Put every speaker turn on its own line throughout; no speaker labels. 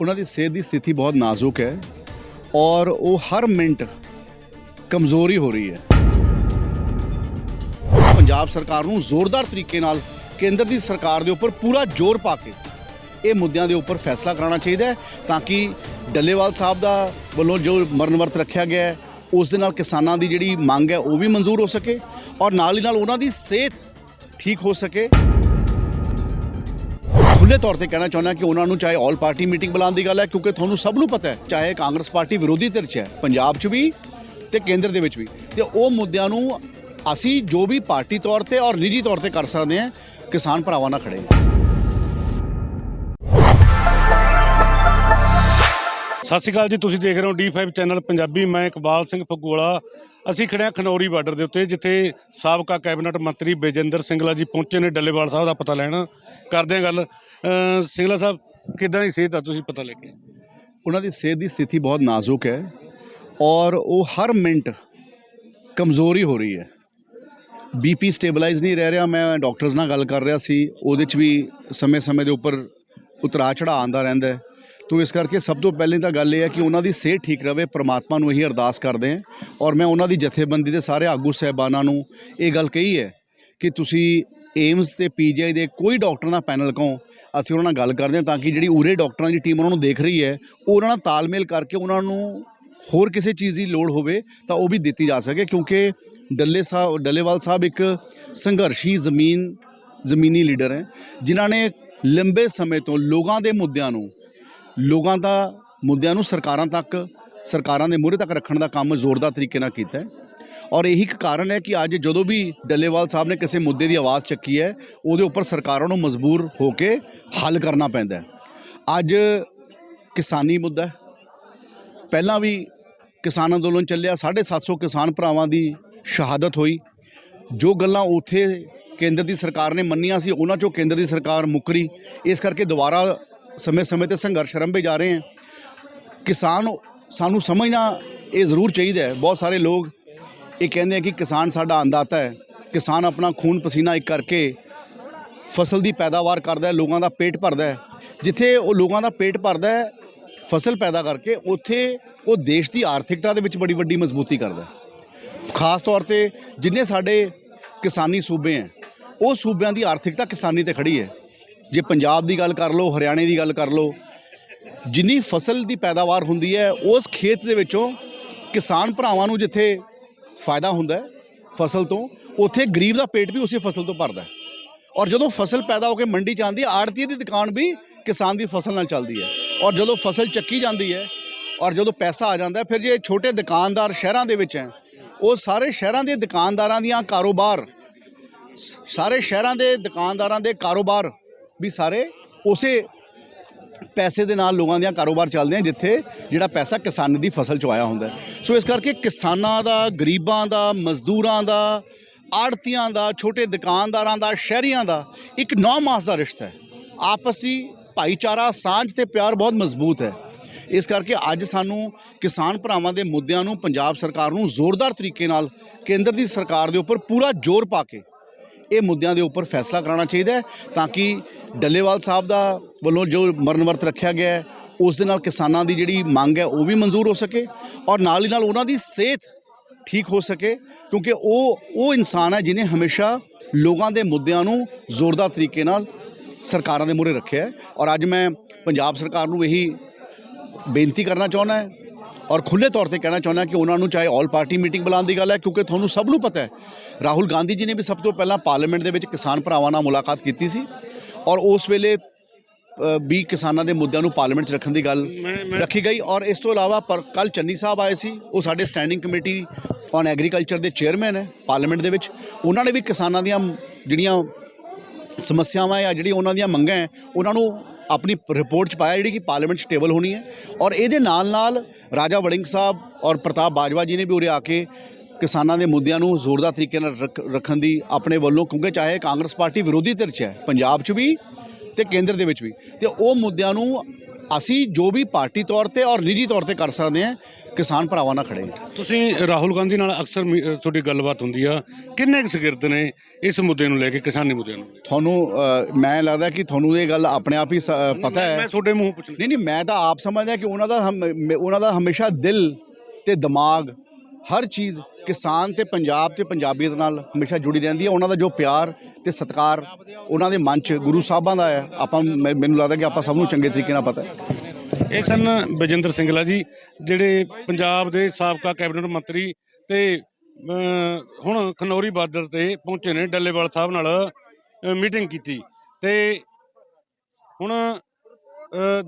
ਉਹਨਾਂ ਦੀ ਸਿਹਤ ਦੀ ਸਥਿਤੀ ਬਹੁਤ ਨਾਜ਼ੁਕ ਹੈ ਔਰ ਉਹ ਹਰ ਮਿੰਟ ਕਮਜ਼ੋਰੀ ਹੋ ਰਹੀ ਹੈ। ਪੰਜਾਬ ਸਰਕਾਰ ਨੂੰ ਜ਼ੋਰਦਾਰ ਤਰੀਕੇ ਨਾਲ ਕੇਂਦਰ ਦੀ ਸਰਕਾਰ ਦੇ ਉੱਪਰ ਪੂਰਾ ਜ਼ੋਰ ਪਾ ਕੇ ਇਹ ਮੁੱਦਿਆਂ ਦੇ ਉੱਪਰ ਫੈਸਲਾ ਕਰਾਉਣਾ ਚਾਹੀਦਾ ਹੈ ਤਾਂ ਕਿ ਡੱਲੇਵਾਲ ਸਾਹਿਬ ਦਾ ਵੱਲੋਂ ਜੋ ਮਰਨ ਵਰਤ ਰੱਖਿਆ ਗਿਆ ਹੈ, ਉਸ ਦੇ ਨਾਲ ਕਿਸਾਨਾਂ ਦੀ ਜਿਹੜੀ ਮੰਗ ਹੈ ਉਹ ਵੀ ਮਨਜ਼ੂਰ ਹੋ ਸਕੇ ਔਰ ਨਾਲ ਹੀ ਨਾਲ ਉਹਨਾਂ ਦੀ ਸਿਹਤ ਠੀਕ ਹੋ ਸਕੇ। ਖੁੱਲੇ ਤੌਰ ਤੇ ਕਹਿਣਾ ਚਾਹੁੰਦਾ ਕਿ ਉਹਨਾਂ ਨੂੰ ਚਾਹੇ ਆਲ ਪਾਰਟੀ ਮੀਟਿੰਗ ਬੁਲਾਉਣ ਦੀ ਗੱਲ ਹੈ, ਕਿਉਂਕਿ ਤੁਹਾਨੂੰ ਸਭ ਨੂੰ ਪਤਾ ਹੈ, ਚਾਹੇ ਕਾਂਗਰਸ ਪਾਰਟੀ ਵਿਰੋਧੀ ਧਿਰ 'ਚ ਹੈ, ਪੰਜਾਬ 'ਚ ਵੀ ਤੇ ਕੇਂਦਰ ਦੇ ਵਿੱਚ ਵੀ। ਤੇ ਉਹ ਮੁੱਦਿਆਂ ਨੂੰ ਅਸੀਂ ਜੋ ਵੀ ਪਾਰਟੀ ਤੌਰ ਤੇ ਔਰ ਨਿੱਜੀ ਤੌਰ ਤੇ ਕਰ ਸਕਦੇ ਹਾਂ, ਕਿਸਾਨ ਭਰਾਵਾਂ ਨਾਲ ਖੜੇ ਹਾਂ।
ਸਤਿ ਸ਼੍ਰੀ ਅਕਾਲ ਜੀ, ਤੁਸੀਂ ਦੇਖ ਰਹੇ ਹੋ D5 ਚੈਨਲ ਪੰਜਾਬੀ। ਮੈਂ ਇਕਬਾਲ ਸਿੰਘ ਫਗੋਲਾ ਅਸੀਂ ਖੜੇ ਹਾਂ ਖਨੌਰੀ ਬਾਰਡਰ ਦੇ ਉੱਤੇ, ਜਿੱਥੇ ਸਾਬਕਾ ਕੈਬਨਿਟ ਮੰਤਰੀ ਬੇਜਿੰਦਰ ਸਿੰਗਲਾ ਜੀ ਪਹੁੰਚੇ ਨੇ ਡੱਲੇਵਾਲ ਸਾਹਿਬ ਦਾ ਪਤਾ ਲੈਣ। ਕਰਦੇ ਹਾਂ ਗੱਲ। ਅਹ ਸਿੰਗਲਾ ਸਾਹਿਬ, ਕਿੱਦਾਂ ਦੀ ਸਿਹਤ ਆ ਤੁਸੀਂ ਪਤਾ ਲੈ ਕੇ?
ਉਹਨਾਂ ਦੀ ਸਿਹਤ ਦੀ ਸਥਿਤੀ ਬਹੁਤ ਨਾਜ਼ੁਕ ਹੈ ਔਰ ਉਹ ਹਰ ਮਿੰਟ ਕਮਜ਼ੋਰੀ ਹੋ ਰਹੀ ਹੈ। ਬੀਪੀ ਸਟੇਬਲਾਈਜ਼ ਨਹੀਂ ਰਹਿ ਰਿਹਾ। ਮੈਂ ਡਾਕਟਰਸ ਨਾਲ ਗੱਲ ਕਰ ਰਿਹਾ ਸੀ। ਉਹਦੇ 'ਚ ਵੀ ਸਮੇਂ-ਸਮੇਂ ਦੇ ਉੱਪਰ ਉਤਰਾਅ ਚੜਾਅ ਆਉਂਦਾ ਰਹਿੰਦਾ ਹੈ। ਤੋ ਇਸ ਕਰਕੇ ਸਭ ਤੋਂ ਪਹਿਲੇ ਤਾਂ ਗੱਲ ਇਹ ਹੈ ਕਿ ਉਹਨਾਂ ਦੀ ਸਿਹਤ ਠੀਕ ਰਵੇ, ਪ੍ਰਮਾਤਮਾ ਨੂੰ ਇਹੀ ਅਰਦਾਸ ਕਰਦੇ ਹਾਂ। ਔਰ ਮੈਂ ਉਹਨਾਂ ਦੀ ਜਥੇਬੰਦੀ ਦੇ ਸਾਰੇ ਆਗੂ ਸਹਿਬਾਨਾਂ ਨੂੰ ਇਹ ਗੱਲ ਕਹੀ ਹੈ ਕਿ ਤੁਸੀਂ ਏਮਸ ਤੇ ਪੀਜੀਆਈ ਦੇ ਕੋਈ ਡਾਕਟਰ ਦਾ ਪੈਨਲ ਕਹੋ, ਅਸੀਂ ਉਹਨਾਂ ਨਾਲ ਗੱਲ ਕਰਦੇ ਹਾਂ ਤਾਂ ਕਿ ਜਿਹੜੀ ਉਰੇ ਡਾਕਟਰਾਂ ਦੀ ਟੀਮ ਉਹਨਾਂ ਨੂੰ ਦੇਖ ਰਹੀ ਹੈ, ਉਹਨਾਂ ਨਾਲ ਤਾਲਮੇਲ ਕਰਕੇ ਉਹਨਾਂ ਨੂੰ ਹੋਰ ਕਿਸੇ ਚੀਜ਼ ਦੀ ਲੋੜ ਹੋਵੇ ਤਾਂ ਉਹ ਵੀ ਦਿੱਤੀ ਜਾ ਸਕੇ ਕਿਉਂਕਿ ਡੱਲੇ ਸਾਹਿਬ ਡੱਲੇਵਾਲ ਸਾਹਿਬ ਇੱਕ ਸੰਘਰਸ਼ੀ ਜ਼ਮੀਨ, ਜ਼ਮੀਨੀ ਲੀਡਰ ਹੈ, ਜਿਨ੍ਹਾਂ ਨੇ ਲੰਬੇ ਸਮੇਂ ਤੋਂ ਲੋਕਾਂ ਦੇ ਮੁੱਦਿਆਂ ਨੂੰ ਲੋਕਾਂ ਦਾ, ਮੁੱਦਿਆਂ ਨੂੰ ਸਰਕਾਰਾਂ ਤੱਕ, ਸਰਕਾਰਾਂ ਦੇ ਮੂਹਰੇ ਤੱਕ ਰੱਖਣ ਦਾ ਕੰਮ ਜ਼ੋਰਦਾਰ ਤਰੀਕੇ ਨਾਲ ਕੀਤਾ ਹੈ। ਔਰ ਇਹੀ ਇੱਕ ਕਾਰਨ ਹੈ ਕਿ ਅੱਜ ਜਦੋਂ ਵੀ ਡੱਲੇਵਾਲ ਸਾਹਿਬ ਨੇ ਕਿਸੇ ਮੁੱਦੇ ਦੀ ਆਵਾਜ਼ ਚੱਕੀ ਹੈ, ਉਹਦੇ ਉੱਪਰ ਸਰਕਾਰਾਂ ਨੂੰ ਮਜਬੂਰ ਹੋ ਕੇ ਹੱਲ ਕਰਨਾ ਪੈਂਦਾ ਹੈ। ਅੱਜ ਕਿਸਾਨੀ ਮੁੱਦਾ ਪਹਿਲਾਂ ਵੀ ਕਿਸਾਨ ਅੰਦੋਲਨ ਚੱਲਿਆ 750 ਕਿਸਾਨ ਭਰਾਵਾਂ ਦੀ ਸ਼ਹਾਦਤ ਹੋਈ। ਜੋ ਗੱਲਾਂ ਉਥੇ ਕੇਂਦਰ ਦੀ ਸਰਕਾਰ ਨੇ ਮੰਨੀਆਂ ਸੀ, ਉਹਨਾਂ ਚੋਂ ਕੇਂਦਰ ਦੀ ਸਰਕਾਰ ਮੁੱਕਰੀ ਇਸ ਕਰਕੇ ਦੁਬਾਰਾ ਸਮੇਂ-ਸਮੇਂ ਤੇ ਸੰਘਰਸ਼ ਆਰੰਭੇ ਜਾ ਰਹੇ ਹਨ ਕਿਸਾਨ ਸਾਨੂੰ ਸਮਝਣਾ ਇਹ ਜ਼ਰੂਰ ਚਾਹੀਦਾ ਹੈ। ਬਹੁਤ ਸਾਰੇ ਲੋਕ ਇਹ ਕਹਿੰਦੇ ਆ ਕਿ ਕਿਸਾਨ ਸਾਡਾ ਅੰਦਾਤਾ ਹੈ। ਕਿਸਾਨ ਆਪਣਾ ਖੂਨ ਪਸੀਨਾ ਇੱਕ ਕਰਕੇ ਫਸਲ ਦੀ ਪੈਦਾਵਾਰ ਕਰਦਾ ਹੈ, ਲੋਕਾਂ ਦਾ ਪੇਟ ਭਰਦਾ ਹੈ। ਜਿੱਥੇ ਉਹ ਲੋਕਾਂ ਦਾ ਪੇਟ ਭਰਦਾ ਹੈ, ਫਸਲ ਪੈਦਾ ਕਰਕੇ ਉੱਥੇ ਉਹ ਦੇਸ਼ ਦੀ ਆਰਥਿਕਤਾ ਦੇ ਵਿੱਚ ਬੜੀ ਵੱਡੀ ਮਜ਼ਬੂਤੀ ਕਰਦਾ ਖਾਸ ਤੌਰ ਤੇ ਜਿੰਨੇ ਸਾਡੇ ਕਿਸਾਨੀ ਸੂਬੇ ਹੈ, ਉਹ ਸੂਬਿਆਂ ਦੀ ਆਰਥਿਕਤਾ ਕਿਸਾਨੀ ਤੇ ਖੜੀ ਹੈ। ਜੇ ਪੰਜਾਬ ਦੀ ਗੱਲ ਕਰ ਲਓ, ਹਰਿਆਣੇ ਦੀ ਗੱਲ ਕਰ ਲਓ, ਜਿੰਨੀ ਫਸਲ ਦੀ ਪੈਦਾਵਾਰ ਹੁੰਦੀ ਹੈ, ਉਸ ਖੇਤ ਦੇ ਵਿੱਚੋਂ ਕਿਸਾਨ ਭਰਾਵਾਂ ਨੂੰ ਜਿੱਥੇ ਫਾਇਦਾ ਹੁੰਦਾ ਹੈ ਫਸਲ ਤੋਂ, ਉੱਥੇ ਗਰੀਬ ਦਾ ਪੇਟ ਵੀ ਉਸੇ ਫਸਲ ਤੋਂ ਭਰਦਾ ਹੈ। ਔਰ ਜਦੋਂ ਫਸਲ ਪੈਦਾ ਹੋ ਕੇ ਮੰਡੀ ਚ ਆਉਂਦੀ ਹੈ ਆੜਤੀ ਦੀ ਦੁਕਾਨ ਵੀ ਕਿਸਾਨ ਦੀ ਫਸਲ ਨਾਲ ਚੱਲਦੀ ਹੈ। ਔਰ ਜਦੋਂ ਫਸਲ ਚੱਕੀ ਜਾਂਦੀ ਹੈ, ਔਰ ਜਦੋਂ ਪੈਸਾ ਆ ਜਾਂਦਾ ਫਿਰ ਜੇ ਛੋਟੇ ਦੁਕਾਨਦਾਰ ਸ਼ਹਿਰਾਂ ਦੇ ਵਿੱਚ ਹੈ, ਉਹ ਸਾਰੇ ਸ਼ਹਿਰਾਂ ਦੇ ਦੁਕਾਨਦਾਰਾਂ ਦੀਆਂ ਕਾਰੋਬਾਰ ਸਾਰੇ ਸ਼ਹਿਰਾਂ ਦੇ ਦੁਕਾਨਦਾਰਾਂ ਦੇ ਕਾਰੋਬਾਰ ਵੀ ਸਾਰੇ ਉਸੇ ਪੈਸੇ ਦੇ ਨਾਲ ਲੋਕਾਂ ਦੀਆਂ ਕਾਰੋਬਾਰ ਚੱਲਦੇ ਆ, ਜਿੱਥੇ ਜਿਹੜਾ ਪੈਸਾ ਕਿਸਾਨ ਦੀ ਫਸਲ ਚੋਂ ਆਇਆ ਹੁੰਦਾ ਸੋ ਇਸ ਕਰਕੇ ਕਿਸਾਨਾਂ ਦਾ, ਗਰੀਬਾਂ ਦਾ, ਮਜ਼ਦੂਰਾਂ ਦਾ ਆੜਤੀਆਂ ਦਾ, ਛੋਟੇ ਦੁਕਾਨਦਾਰਾਂ ਦਾ, ਸ਼ਹਿਰੀਆਂ ਦਾ ਇੱਕ ਨੌ ਮਾਸ ਦਾ ਰਿਸ਼ਤਾ ਹੈ। ਆਪਸੀ ਭਾਈਚਾਰਾ, ਸਾਂਝ ਤੇ ਪਿਆਰ ਬਹੁਤ ਮਜ਼ਬੂਤ ਹੈ। ਇਸ ਕਰਕੇ ਅੱਜ ਸਾਨੂੰ ਕਿਸਾਨ ਭਰਾਵਾਂ ਦੇ ਮੁੱਦਿਆਂ ਨੂੰ, ਪੰਜਾਬ ਸਰਕਾਰ ਨੂੰ ਜ਼ੋਰਦਾਰ ਤਰੀਕੇ ਨਾਲ, ਕੇਂਦਰ ਦੀ ਸਰਕਾਰ ਦੇ ਉੱਪਰ ਪੂਰਾ ਜ਼ੋਰ ਪਾ ਕੇ ਇਹ ਮੁੱਦਿਆਂ ਦੇ ਉੱਪਰ ਫੈਸਲਾ ਕਰਾਉਣਾ ਚਾਹੀਦਾ ਹੈ ਤਾਂ ਕਿ ਡੱਲੇਵਾਲ ਸਾਹਿਬ ਦਾ ਵੱਲੋਂ ਜੋ ਮਰਨ ਵਰਤ ਰੱਖਿਆ ਗਿਆ ਹੈ, ਉਸ ਦੇ ਨਾਲ ਕਿਸਾਨਾਂ ਦੀ ਜਿਹੜੀ ਮੰਗ ਹੈ ਉਹ ਵੀ ਮਨਜ਼ੂਰ ਹੋ ਸਕੇ ਔਰ ਨਾਲ ਹੀ ਨਾਲ ਉਹਨਾਂ ਦੀ ਸਿਹਤ ਠੀਕ ਹੋ ਸਕੇ ਕਿਉਂਕਿ ਉਹ ਉਹ ਇਨਸਾਨ ਹੈ ਜਿਨੇ ਹਮੇਸ਼ਾ ਲੋਕਾਂ ਦੇ ਮੁੱਦਿਆਂ ਨੂੰ ਜ਼ੋਰਦਾਰ ਤਰੀਕੇ ਨਾਲ ਸਰਕਾਰਾਂ ਦੇ ਮੂਹਰੇ ਰੱਖਿਆ ਹੈ। ਔਰ ਅੱਜ ਮੈਂ ਪੰਜਾਬ ਸਰਕਾਰ ਨੂੰ ਇਹੀ ਬੇਨਤੀ ਕਰਨਾ ਚਾਹੁੰਦਾ ਹੈ ਔਰ ਖੁੱਲੇ ਤੌਰ ਤੇ ਕਹਿਣਾ ਚਾਹੁੰਦਾ ਕਿ ਉਹਨਾਂ ਨੂੰ ਚਾਹੇ ਆਲ ਪਾਰਟੀ ਮੀਟਿੰਗ ਬੁਲਾਉਣ ਦੀ ਗੱਲ ਹੈ ਕਿਉਂਕਿ ਤੁਹਾਨੂੰ ਸਭ ਨੂੰ ਪਤਾ ਹੈ ਰਾਹੁਲ ਗਾਂਧੀ ਜੀ ਨੇ ਵੀ ਸਭ ਤੋਂ ਪਹਿਲਾਂ ਪਾਰਲੀਮੈਂਟ ਦੇ ਵਿੱਚ ਕਿਸਾਨ ਭਰਾਵਾਂ ਨਾਲ ਮੁਲਾਕਾਤ ਕੀਤੀ ਸੀ ਔਰ ਉਸ ਵੇਲੇ ਵੀ ਕਿਸਾਨਾਂ ਦੇ ਮੁੱਦਿਆਂ ਨੂੰ ਪਾਰਲੀਮੈਂਟ 'ਚ ਰੱਖਣ ਦੀ ਗੱਲ ਰੱਖੀ ਗਈ ਔਰ ਇਸ ਤੋਂ ਇਲਾਵਾ ਪਰ ਕੱਲ ਚੰਨੀ ਸਾਹਿਬ ਆਏ ਸੀ ਉਹ ਸਾਡੇ ਸਟੈਂਡਿੰਗ ਕਮੇਟੀ ਔਨ ਐਗਰੀਕਲਚਰ ਦੇ ਚੇਅਰਮੈਨ ਹੈ ਪਾਰਲੀਮੈਂਟ ਦੇ ਵਿੱਚ ਉਹਨਾਂ ਨੇ ਵੀ ਕਿਸਾਨਾਂ ਦੀਆਂ ਜਿਹੜੀਆਂ ਸਮੱਸਿਆਵਾਂ ਆ ਜਿਹੜੀ ਉਹਨਾਂ ਦੀਆਂ ਮੰਗਾਂ ਹੈ ਉਹਨਾਂ ਨੂੰ ਆਪਣੀ ਰਿਪੋਰਟ ਚ ਪਾਇਆ ਜਿਹੜੀ ਕਿ ਪਾਰਲੀਮੈਂਟ 'ਚ ਟੇਬਲ ਹੋਣੀ ਹੈ। ਔਰ ਇਹਦੇ ਨਾਲ ਨਾਲ ਰਾਜਾ ਵੜਿੰਗ ਸਾਹਿਬ ਔਰ ਪ੍ਰਤਾਪ ਬਾਜਵਾ ਜੀ ਨੇ ਵੀ ਉਰੇ ਆ ਕੇ ਕਿਸਾਨਾਂ ਦੇ ਮੁੱਦਿਆਂ ਨੂੰ ਜ਼ੋਰਦਾਰ ਤਰੀਕੇ ਨਾਲ ਰੱਖ- ਰੱਖਣ ਦੀ ਆਪਣੇ ਵੱਲੋਂ, ਕਿਉਂਕਿ ਚਾਹੇ ਕਾਂਗਰਸ ਪਾਰਟੀ ਵਿਰੋਧੀ ਧਿਰ 'ਚ ਹੈ, ਪੰਜਾਬ 'ਚ ਵੀ ਤੇ ਕੇਂਦਰ ਦੇ ਵਿੱਚ ਵੀ। ਤੇ ਉਹ ਮੁੱਦਿਆਂ ਨੂੰ ਅਸੀਂ ਜੋ ਵੀ ਪਾਰਟੀ ਤੌਰ ਤੇ ਔਰ ਨਿੱਜੀ ਤੌਰ ਤੇ ਕਰ ਸਕਦੇ ਹਾਂ ਕਿਸਾਨ ਭਰਾਵਾਂ ਨਾਲ ਖੜੇ ਹਾਂ
ਤੁਸੀਂ ਰਾਹੁਲ ਗਾਂਧੀ ਨਾਲ ਅਕਸਰ ਮੀ- ਤੁਹਾਡੀ ਗੱਲਬਾਤ ਹੁੰਦੀ ਆ। ਕਿੰਨੇ ਕੁ ਸ਼ਾਗਿਰਦ ਨੇ ਇਸ ਮੁੱਦੇ ਨੂੰ ਲੈ ਕੇ ਕਿਸਾਨੀ ਮੁੱਦੇ ਨੂੰ
ਤੁਹਾਨੂੰ ਅ, ਮੈਂ ਲੱਗਦਾ ਕਿ ਤੁਹਾਨੂੰ ਇਹ ਗੱਲ ਆਪਣੇ ਆਪ ਹੀ ਸ- ਪਤਾ
ਮੈਂ
ਹੈ।
ਤੁਹਾਡੇ ਮੂੰਹ ਪੁੱਛਣਾ।
ਨਹੀਂ ਨਹੀਂ ਮੈਂ ਤਾਂ ਆਪ ਸਮਝਦਾ ਕਿ ਉਹਨਾਂ ਦਾ ਹਮ- ਮ- ਉਹਨਾਂ ਦਾ ਹਮੇਸ਼ਾ ਦਿਲ ਤੇ ਦਿਮਾਗ ਹਰ ਚੀਜ਼ ਕਿਸਾਨ ਤੇ ਪੰਜਾਬ ਤੇ ਪੰਜਾਬੀਅਤ ਨਾਲ ਹਮੇਸ਼ਾ ਜੁੜੀ ਰਹਿੰਦੀ ਹੈ। ਉਹਨਾਂ ਦਾ ਜੋ ਪਿਆਰ ਤੇ ਸਤਿਕਾਰ ਉਹਨਾਂ ਦੇ ਮਨ 'ਚ ਗੁਰੂ ਸਾਹਿਬਾਂ ਦਾ ਹੈ। ਆਪਾਂ ਮੈਂ- ਮੈਨੂੰ ਲੱਗਦਾ ਕਿ ਆਪਾਂ ਸਭ ਨੂੰ ਚੰਗੇ ਤਰੀਕੇ ਨਾਲ ਪਤਾ ਹੈ।
ਇਹ ਸਨ ਬਜਿੰਦਰ ਸਿੰਗਲਾ ਜੀ ਜਿਹੜੇ ਪੰਜਾਬ ਦੇ ਸਾਬਕਾ ਕੈਬਨਿਟ ਮੰਤਰੀ ਤੇ ਹੁਣ ਖਨੌਰੀ ਬਾਰਡਰ ਤੇ ਪਹੁੰਚੇ ਨੇ ਡੱਲੇਵਾਲ ਸਾਹਿਬ ਨਾਲ ਮੀਟਿੰਗ ਕੀਤੀ ਤੇ ਹੁਣ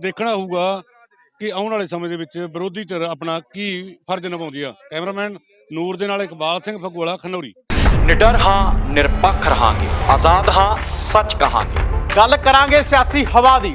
ਦੇਖਣਾ ਹੋਊਗਾ ਕਿ ਆਉਣ ਵਾਲੇ ਸਮੇਂ ਦੇ ਵਿੱਚ ਵਿਰੋਧੀ ਧਿਰ ਆਪਣਾ ਕੀ ਫਰਜ਼ ਨਿਭਾਉਂਦੀ ਆ। ਕੈਮਰਾਮੈਨ ਨੂਰ ਦੇ ਨਾਲ ਇਕਬਾਲ ਸਿੰਘ ਫਗਵਾਲਾ ਖਨੌਰੀ।
ਨਿਡਰ ਹਾਂ ਨਿਰਪੱਖ ਰਹਾਂਗੇ ਆਜ਼ਾਦ ਹਾਂ ਸੱਚ ਕਹਾਂਗੇ।
ਗੱਲ ਕਰਾਂਗੇ ਸਿਆਸੀ ਹਵਾ ਦੀ।